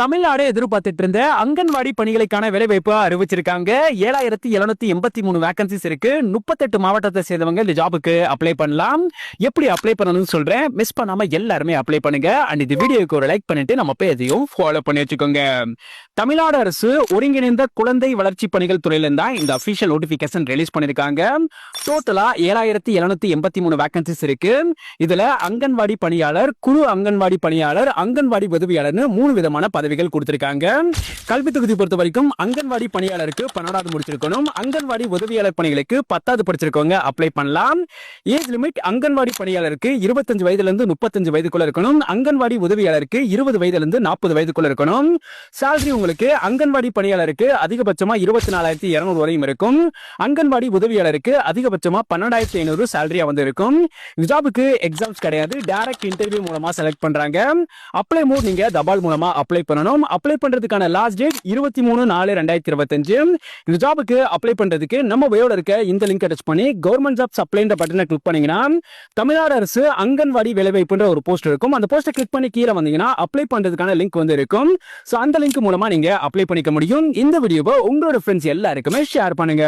தமிழ்நாடு எதிர்பார்த்துட்டு இருந்த அங்கன்வாடி பணிகளுக்கான வேலைவாய்ப்பு அறிவிச்சிருக்காங்க. ஏழாயிரத்தி எழுநூத்தி எண்பத்தி மூணு வேகன்சிஸ் இருக்கு. முப்பத்தெட்டு மாவட்டத்தை சேர்ந்தவங்க இந்த ஜாபுக்கு அப்ளை பண்ணலாம். எப்படி அப்ளை பண்ணணும்னு சொல்றேன். மிஸ் பண்ணாம எல்லாருமே அப்ளை பண்ணுங்க. அண்ட் இந்த வீடியோக்கு ஒரு லைக் பண்ணிட்டு நம்ம பேஜையும் ஃபாலோ பண்ணி வச்சுக்கோங்க. தமிழ்நாடு அரசு ஒருங்கிணைந்த குழந்தை வளர்ச்சி பணிகள் துறையில இருந்தா இந்த அபிஷியல் நோட்டிபிகேஷன் ரிலீஸ் பண்ணிருக்காங்க. டோட்டலா ஏழாயிரத்தி எழுநூத்தி எண்பத்தி மூணு வேகன்சிஸ் இருக்கு. இதுல அங்கன்வாடி பணியாளர் குழு அங்கன்வாடி பணியாளர் அங்கன்வாடி உதவியாளர்னு மூணு விதமான பதவிகள் கொடுத்திருக்காங்க. கல்வி தொகுதி பொறுத்த வரைக்கும் அங்கன்வாடி பணியாளருக்கு பன்னெண்டாவது முடிச்சிருக்கணும். அங்கன்வாடி உதவியாளர் பணிகளுக்கு பத்தாவது படிச்சிருக்கவங்க அப்ளை பண்ணலாம். ஏஜ் லிமிட் அங்கன்வாடி பணியாளருக்கு இருபத்தஞ்சு வயதுல இருந்து முப்பத்தஞ்சு வயதுக்குள்ள இருக்கணும். அங்கன்வாடி உதவியாளருக்கு இருபது வயதுல இருந்து நாற்பது வயதுக்குள்ள இருக்கணும். சேலரி உங்களுக்கு அங்கன்வாடி பணியாளருக்கு அதிகபட்சமா இருபத்தி நாலாயிரத்தி இருநூறு வரையும் இருக்கும். அங்கன்வாடி உதவியாளருக்கு அதிகபட்சமா பன்னெண்டாயிரத்தி ஐநூறு சேலரியா வந்து இருக்கும். ஜாபுக்கு எக்ஸாம்ஸ் கிடையாது. டைரக்ட் இன்டர்வியூ மூலமா செலக்ட் பண்றாங்க. அப்ளை மோட் நீங்க தபால் மூலமா அப்ளை பண்ணணும். அப்ளை பண்றதுக்கான லாஸ்ட் டேட் இருபத்தி மூணு நாலு ரெண்டாயிரத்தி இருபத்தஞ்சு. இந்த ஜாபுக்கு அப்ளை பண்றதுக்கு நம்ம வயோட இருக்க இந்த லிங்க் அட்டச் பண்ணி கவர்மெண்ட் ஜாப்ஸ் அப்ளைன்ற பட்டனை கிளிக் பண்ணீங்கன்னா தமிழ்நாடு அரசு அங்கன்வாடி வேலைவாய்ப்புன்ற ஒரு போஸ்ட் இருக்கும். அந்த போஸ்ட்டை கிளிக் பண்ணி கீழே வந்தீங்கன்னா அப்ளை பண்றதுக்கான லிங்க் வந்து இருக்கும். ஸோ அந்த லிங்க் மூலமா நீங்க அப்ளை பண்ணிக்க முடியும். இந்த வீடியோவை உங்களோட ஃப்ரெண்ட்ஸ் எல்லாருக்குமே ஷேர் பண்ணுங்க.